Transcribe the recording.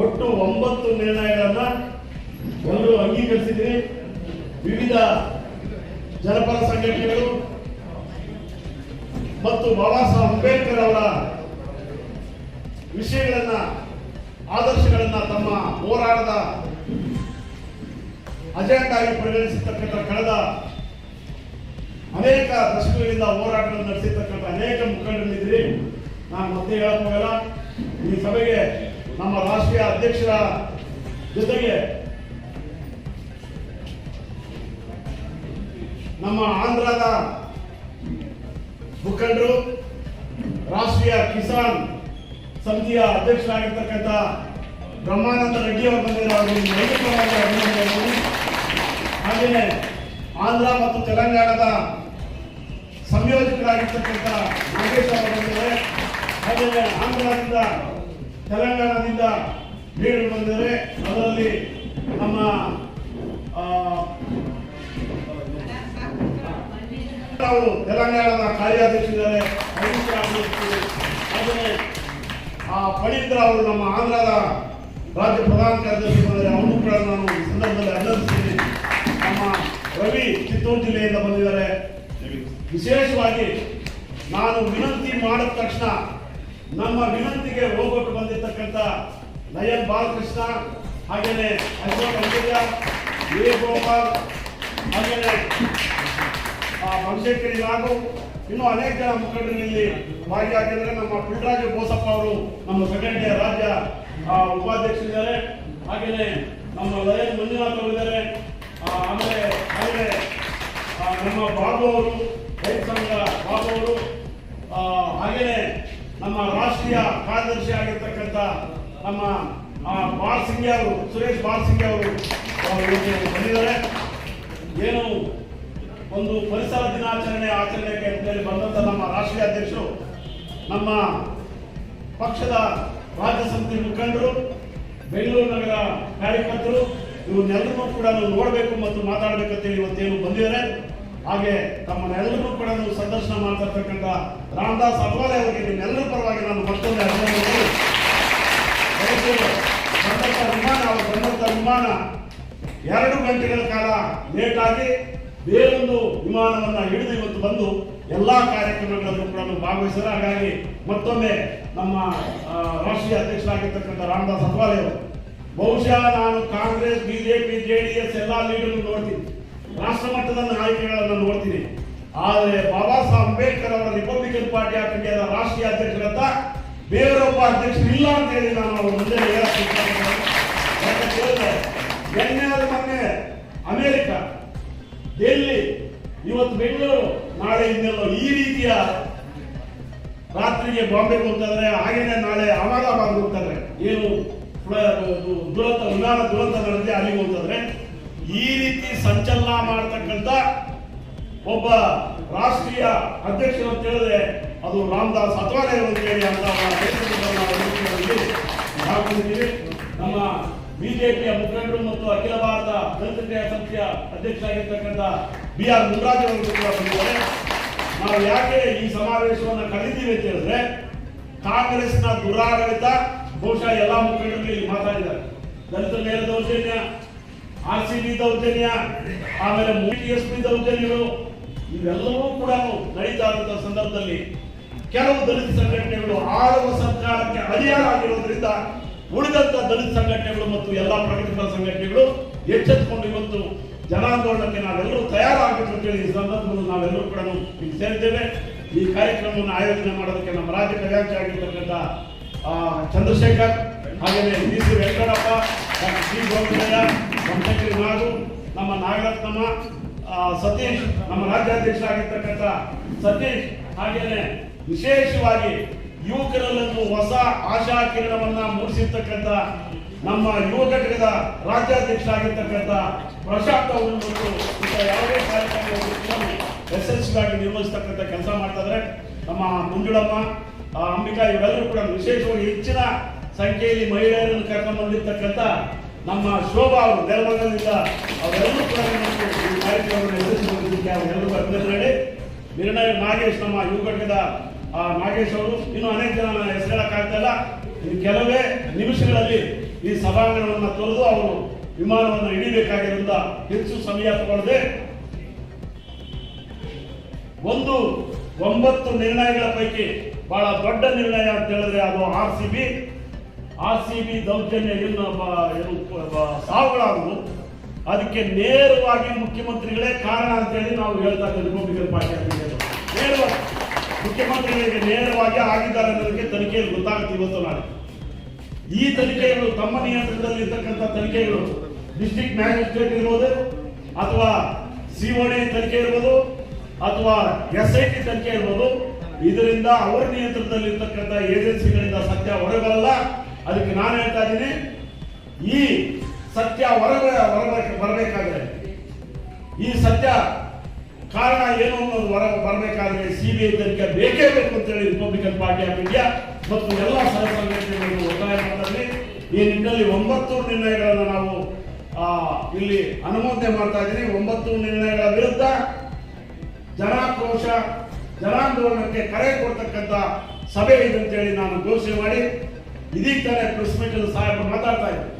ಒಟ್ಟು ಒಂಬತ್ತು ನಿರ್ಣಯಗಳನ್ನ ಒಂದು ಅಂಗೀಕರಿಸಿದ್ರಿ ವಿವಿಧ ಜನಪರ ಸಂಘಟನೆಗಳು ಮತ್ತು ಬಾಬಾ ಸಾಹೇಬ್ ಅಂಬೇಡ್ಕರ್ ಅವರ ವಿಷಯಗಳನ್ನ, ಆದರ್ಶಗಳನ್ನ ತಮ್ಮ ಹೋರಾಟದ ಅಜೆಂಡಾಗಿ ಪರಿಗಣಿಸಿರ್ತಕ್ಕಂಥ ಕಳೆದ ಅನೇಕ ದಶಕಗಳಿಂದ ಹೋರಾಟಗಳನ್ನು ನಡೆಸಿರ್ತಕ್ಕಂಥ ಅನೇಕ ಮುಖಂಡರಿದ್ದೀರಿ. ನಾನು ಮತ್ತೆ ಹೇಳಕ್ ಹೋಗಲ್ಲ. ಈ ಸಭೆಗೆ ನಮ್ಮ ರಾಷ್ಟ್ರೀಯ ಅಧ್ಯಕ್ಷರ ಜೊತೆಗೆ ನಮ್ಮ ಆಂಧ್ರದ ಮುಖಂಡರು, ರಾಷ್ಟ್ರೀಯ ಕಿಸಾನ್ ಸಮಿತಿಯ ಅಧ್ಯಕ್ಷರಾಗಿರ್ತಕ್ಕಂಥ ಬ್ರಹ್ಮಾನಂದ ರೆಡ್ಡಿ ಅವರು ಬಂದಿದ್ದಾರೆ. ನೈತಿಕವಾಗಿ ಅಭಿನಂದನೆಗಳು ಹಾಗೆಯೇ ಆಂಧ್ರ ಮತ್ತು ತೆಲಂಗಾಣದ ಸಂಯೋಜಕರಾಗಿರ್ತಕ್ಕಂಥ ನಾಗೇಶ್ ಅವರು ಬಂದಿದ್ದಾರೆ. ಹಾಗೆಯೇ ಆಂಧ್ರದಿಂದ ತೆಲಂಗಾಣದಿಂದ ನೀರು ಬಂದರೆ ಅದರಲ್ಲಿ ನಮ್ಮ ತಾವು ತೆಲಂಗಾಣದ ಆದರೆ. ಆ ಫಣೀಂದ್ರ ಅವರು ನಮ್ಮ ಆಂಧ್ರದ ರಾಜ್ಯ ಪ್ರಧಾನ ಕಾರ್ಯದರ್ಶಿ ಬಂದರೆ ಅವನು ಕೂಡ ನಾನು ಈ ಸಂದರ್ಭದಲ್ಲಿ ಅಭಿನಂದಿಸ್ತೀನಿ. ನಮ್ಮ ರವಿ ಚಿತ್ತೂರು ಜಿಲ್ಲೆಯಿಂದ ಬಂದಿದ್ದಾರೆ. ವಿಶೇಷವಾಗಿ ನಾನು ವಿನಂತಿ ಮಾಡಿದ ತಕ್ಷಣ ನಮ್ಮ ವಿನಂತಿಗೆ ಹೋಗೊಟ್ಟು ಬಂದಿರತಕ್ಕಂಥ ನಯನ್ ಬಾಲಕೃಷ್ಣ, ಹಾಗೇನೆ ಅಶೋಕ್ ಅಂಜಯ್ಯ ಗೋಪಾಲ್, ಹಾಗೇನೆ ಬನಶಂಕರಿ ನಾಗು, ಇನ್ನು ಅನೇಕ ಜನ ಮುಖಂಡರು ಇಲ್ಲಿ ಭಾಗಿಯಾಗಿದ್ದಾರೆ. ನಮ್ಮ ಪುಟ್ಟರಾಜ ಬೋಸಪ್ಪ ಅವರು ನಮ್ಮ ಸಂಘಟನೆಯ ರಾಜ್ಯ ಉಪಾಧ್ಯಕ್ಷರಿದ್ದಾರೆ. ಹಾಗೆಯೇ ನಮ್ಮ ಲಯನ್ ಮಂಜುನಾಥ್ ಅವರು ಇದ್ದಾರೆ ಆಮೇಲೆ ಹಾಗೆ ನಮ್ಮ ಬಾಬು ಅವರು, ರೈತ ಸಂಘ ಬಾಬು ಅವರು ಹಾಗೆಯೇ ನಮ್ಮ ರಾಷ್ಟ್ರೀಯ ಕಾರ್ಯದರ್ಶಿ ಆಗಿರ್ತಕ್ಕಂಥ ನಮ್ಮ ಆ, ಬಾಳ್ ಅವರು ಸುರೇಶ್ ಬಾಳ್ ಸಿಂಗ್ಯ ಅವರು ಬಂದಿದ್ದಾರೆ. ಏನು ಒಂದು ಪರಿಸರ ದಿನಾಚರಣೆ ಆಚರಣೆಗೆ ಅಂತೇಳಿ ಬಂದಂಥ ನಮ್ಮ ರಾಷ್ಟ್ರೀಯ ಅಧ್ಯಕ್ಷರು ನಮ್ಮ ಪಕ್ಷದ ರಾಜ್ಯ ಸಮಿತಿ ಮುಖಂಡರು ಬೆಂಗಳೂರು ನಗರ ಕಾರ್ಯಕರ್ತರು ಇವನ್ನೆಲ್ಲರೂ ಕೂಡ ನಾವು ನೋಡಬೇಕು ಮತ್ತು ಮಾತಾಡಬೇಕಂತೇಳಿ ಇವತ್ತೇನು ಬಂದಿದ್ದಾರೆ. ಹಾಗೆ ತಮ್ಮನ್ನೆಲ್ಲರೂ ಕೂಡ ಸಂದರ್ಶನ ಮಾಡ್ತಾ ರಾಮದಾಸ್ ಅಲ್ವಾಲೆ ಅವರಿಗೆ ನಿಮ್ಮೆಲ್ಲರ ಪರವಾಗಿ ನಾನು ಮತ್ತೊಮ್ಮೆ ಅಭಿನಂದನೆ ಸಂದರ್ಶ ವಿಮಾನ ವಿಮಾನ ಎರಡು ಗಂಟೆಗಳ ಕಾಲ ಲೇಟ್ ಆಗಿ ಬೇರೊಂದು ವಿಮಾನವನ್ನ ಹಿಡಿದು ಇವತ್ತು ಬಂದು ಎಲ್ಲಾ ಕಾರ್ಯಕ್ರಮಗಳನ್ನು ಕೂಡ ಭಾಗವಹಿಸಿದ ಹಾಗಾಗಿ ಮತ್ತೊಮ್ಮೆ ನಮ್ಮ ರಾಷ್ಟ್ರೀಯ ಅಧ್ಯಕ್ಷರಾಗಿರ್ತಕ್ಕಂಥ ರಾಮದಾಸ್ ಅತ್ವಾಲೆ ಅವರು, ಬಹುಶಃ ನಾನು ಕಾಂಗ್ರೆಸ್ ಬಿಜೆಪಿ ಜೆಡಿಎಸ್ ಎಲ್ಲಾ ಲೀಡರ್ ನೋಡ್ತೀನಿ. ಆದರೆ ಬಾಬಾ ಸಾಹೇಬ್ ಅಂಬೇಡ್ಕರ್ ಅವರ ರಿಪಬ್ಲಿಕನ್ ಪಾರ್ಟಿ ಆಫ್ ಇಂಡಿಯಾದ ರಾಷ್ಟ್ರೀಯ ಅಧ್ಯಕ್ಷರಂತ ಬೇರೊಬ್ಬ ಅಧ್ಯಕ್ಷರು ಇಲ್ಲ ಅಂತ ಹೇಳಿ ನಾನು ಅವ್ರ ಮುಂದೆ ಎಣ್ಣೆ ಮೊನ್ನೆ ಅಮೆರಿಕ, ಡೆಲ್ಲಿ, ಇವತ್ತು ಬೆಂಗಳೂರು, ನಾಳೆ ಇನ್ನೆಲ್ಲೋ ಈ ರೀತಿಯ ರಾತ್ರಿಗೆ ಬಾಂಬೆ ಹೋಗ್ತಾರೆ ಹಾಗೇನೆ ನಾಳೆ ಅಹಮದಾಬಾದ್ ಹೋಗ್ತಾರೆ ಏನು ದುರಂತ ವಿಮಾನ ದುರಂತ ನಡೆದಿದೆ ಅಲ್ಲಿಗೆ ಹೋಗ್ತಾರೆ ಈ ರೀತಿ ಸಂಚಲನ ಮಾಡತಕ್ಕಂತ ಒಬ್ಬ ರಾಷ್ಟ್ರೀಯ ಅಧ್ಯಕ್ಷರು ಅಂತ ಹೇಳಿದ್ರೆ ಅದು ರಾಮದಾಸ್ ಅತ್ವಾಲೆ ಅಂತ ಹೇಳಿ ಅಂತ ನಮ್ಮ ಬಿಜೆಪಿಯ ಮುಖಂಡರು ಮತ್ತು ಅಖಿಲ ಭಾರತ ದಲಿತ ಸಂಸ್ಥೆಯ ಅಧ್ಯಕ್ಷರಾಗಿರ್ತಕ್ಕಂಥ ಬಿ ಆರ್ ಮುನ್ರಾಜ್ ಅವರು ಕೂಡ ಬಂದಿದ್ದಾರೆ. ನಾವು ಯಾಕೆ ಈ ಸಮಾವೇಶವನ್ನು ಕರೀತೀವಿ ಅಂತ ಹೇಳಿದ್ರೆ, ಕಾಂಗ್ರೆಸ್ನ ದುರಾಡಳಿತ ಬಹುಶಃ ಎಲ್ಲ ಮುಖಂಡರು ಇಲ್ಲಿ ಮಾತಾಡಿದ್ದಾರೆ. ದಲಿತ ಮೇಲೆ ದೌರ್ಜನ್ಯ ಆರ್ ಸಿ ಬಿ ದೌರ್ಜನ್ಯ ಆಮೇಲೆ ಎಸ್ ಪಿ ದೌರ್ಜನ್ಯಗಳು, ಇವೆಲ್ಲವೂ ಕೂಡ ನಡೀತಾ ಇರುವಂತಹ ಸಂದರ್ಭದಲ್ಲಿ ಕೆಲವು ದಲಿತ ಸಂಘಟನೆಗಳು ಆಳುವ ಸರ್ಕಾರಕ್ಕೆ ಅಧಿಕಾರ ಆಗಿರೋದ್ರಿಂದ ಉಳಿದಂತ ದಲಿತ ಸಂಘಟನೆಗಳು ಮತ್ತು ಎಲ್ಲ ಪ್ರಗತಿಪರ ಸಂಘಟನೆಗಳು ಎಚ್ಚೆತ್ತುಕೊಂಡು ಇವತ್ತು ಜನಾಂದೋಲನಕ್ಕೆ ನಾವೆಲ್ಲರೂ ತಯಾರಾಗಬೇಕು ಅಂತೇಳಿ ಈ ಸಂದರ್ಭದಲ್ಲಿ ನಾವೆಲ್ಲರೂ ಕೂಡ ಇಲ್ಲಿ ಸೇರಿದ್ದೇವೆ. ಈ ಕಾರ್ಯಕ್ರಮವನ್ನು ಆಯೋಜನೆ ಮಾಡೋದಕ್ಕೆ ನಮ್ಮ ರಾಜ್ಯ ಕಾರ್ಯಾಧ್ಯಕ್ಷ ಆಗಿರ್ತಕ್ಕಂಥ ಚಂದ್ರಶೇಖರ್ ಹಾಗೆಯೇ D C Venkatappa doctor Shri Govindaiah Somashekari Nagu ನಮ್ಮ ನಾಗರತ್ನಮ್ಮ ಸತೀಶ್, ನಮ್ಮ ರಾಜ್ಯಾಧ್ಯಕ್ಷರಾಗಿರ್ತಕ್ಕಂಥ ಸತೀಶ್ ಹಾಗೆಯೇ ವಿಶೇಷವಾಗಿ ಯುವಕರಲ್ಲೊಂದು ಹೊಸ ಆಶಾ ಕಿರಣವನ್ನ ಮೂಡಿಸಿರ್ತಕ್ಕಂಥ ನಮ್ಮ ಯುವ ಘಟಕದ ರಾಜ್ಯಾಧ್ಯಕ್ಷರಾಗಿರ್ತಕ್ಕಂಥ ಪ್ರಶಾಂತ್ ಅವರು ಮತ್ತು ಯಾವುದೇ ಕಾರ್ಯಕ್ರಮವನ್ನು ಯಶಸ್ವಿಯಾಗಿ ನಿರ್ವಹಿಸ್ತಕ್ಕಂಥ ಕೆಲಸ ಮಾಡ್ತಾ ಇದ್ದಾರೆ. ನಮ್ಮ ಮುಂಜುಳಮ್ಮ ಅಂಬಿಕಾ, ಇವರೆಲ್ಲರೂ ಕೂಡ ವಿಶೇಷವಾಗಿ ಹೆಚ್ಚಿನ ಸಂಖ್ಯೆಯಲ್ಲಿ ಮಹಿಳೆಯರನ್ನು ಕರ್ಕೊಂಡು ಬಂದಿರತಕ್ಕಂಥ ನಮ್ಮ ಶೋಭಾ ಅವರು ನೆಲಮಂಗಲದಿಂದ ಅವರೆಲ್ಲರೂ ಕೂಡ ಈ ಕಾರ್ಯಕ್ರಮವನ್ನು ಎದುರಿಸಿಕೊಂಡಿದ್ದಕ್ಕೆ ಅವರೆಲ್ಲರೂ ಅಭಿನಂದನೆ ನಿರ್ಣಯ ನಾಗೇಶ್ ನಮ್ಮ ಯುವ ಘಟಕದ ಆ, ನಾಗೇಶ್ ಅವರು. ಇನ್ನು ಅನೇಕ ಜನ ನನ್ನ ಹೆಸರು ಹೇಳಕ್ಕಾಗ್ತಾ ಇಲ್ಲ. ಇನ್ನು ಕೆಲವೇ ನಿಮಿಷಗಳಲ್ಲಿ ಈ ಸಭಾಂಗಣವನ್ನು ತೊರೆದು ಅವರು ವಿಮಾನವನ್ನು ಹಿಡಿಬೇಕಾಗಿರೋದ್ರಿಂದ ಹೆಚ್ಚು ಸಮಯ ತಗೊಳ್ಳದೆ ಒಂದು ಒಂಬತ್ತು ನಿರ್ಣಯಗಳ ಪೈಕಿ ಬಹಳ ದೊಡ್ಡ ನಿರ್ಣಯ ಅಂತ ಹೇಳಿದ್ರೆ ಅದು R C B. R C B ದೌರ್ಜನ್ಯ ಸಾವುಗಳಾಗುವುದು ಅದಕ್ಕೆ ನೇರವಾಗಿ ಮುಖ್ಯಮಂತ್ರಿಗಳೇ ಕಾರಣ ಅಂತೇಳಿ ನಾವು ಹೇಳ್ತಾ ಇದ್ದೀವಿ. Republican party. ನೇರವಾಗಿ. ಮುಖ್ಯಮಂತ್ರಿಗಳಿಗೆ ನೇರವಾಗಿ ಆಗಿದ್ದಾರೆ ಅನ್ನೋದಕ್ಕೆ ತನಿಖೆಯಲ್ಲಿ ಗೊತ್ತಾಗುತ್ತೆ ಇವತ್ತು ನಾಳೆ. ಈ ತನಿಖೆಗಳು ತಮ್ಮ ನಿಯಂತ್ರಣದಲ್ಲಿ ಇರ್ತಕ್ಕಂಥ ತನಿಖೆಗಳು. ಡಿಸ್ಟಿಕ್ ಮ್ಯಾಜಿಸ್ಟ್ರೇಟ್ ಇರ್ಬೋದು, ಅಥವಾ ಸಿಒಡಿ ತನಿಖೆ ಇರ್ಬೋದು, ಅಥವಾ ಎಸ್ ಐ ಟಿ ತನಿಖೆ ಇರ್ಬೋದು. ಇದರಿಂದ ಅವರ ನಿಯಂತ್ರಣದಲ್ಲಿ ಇರ್ತಕ್ಕಂಥ ಏಜೆನ್ಸಿಗಳಿಂದ ಸತ್ಯ ಹೊರಬರಲ್ಲ. ಅದಕ್ಕೆ ನಾನು ಹೇಳ್ತಾ ಇದ್ದೀನಿ, ಈ ಸತ್ಯ ಹೊರ ಬರಬೇಕಾದ್ರೆ, ಈ ಸತ್ಯ ಕಾರಣ ಏನು ಅನ್ನೋದು ಹೊರ ಬರಬೇಕಾದ್ರೆ ಸಿಬಿಐ ತನಿಖೆ ಬೇಕೇ ಬೇಕು ಅಂತೇಳಿ ರಿಪಬ್ಲಿಕನ್ ಪಾರ್ಟಿ ಆಫ್ ಇಂಡಿಯಾ ಮತ್ತು ಎಲ್ಲ ಸಹ ಸಂಘಟನೆಗಳು ಒತ್ತಾಯ ಮಾಡ್ತಾರೆ. ಈ ನಿಟ್ಟಿನಲ್ಲಿ ಒಂಬತ್ತು ನಿರ್ಣಯಗಳನ್ನು ನಾವು ಇಲ್ಲಿ ಅನುಮೋದನೆ ಮಾಡ್ತಾ ಇದ್ದೀನಿ ಒಂಬತ್ತು ನಿರ್ಣಯಗಳ ವಿರುದ್ಧ ಜನಾಕ್ರೋಶ, ಜನಾಂದೋಲನಕ್ಕೆ ಕರೆ ಕೊಡ್ತಕ್ಕಂಥ ಸಭೆ ಇದೆ ಅಂತೇಳಿ ನಾನು ಘೋಷಣೆ ಮಾಡಿ. ಇದೀಗ ತಾನೇ ಪ್ರೆಸ್ ಮೀಟ್ ಸಾಹೇಬರು ಮಾತಾಡ್ತಾ ಇದ್ದೆ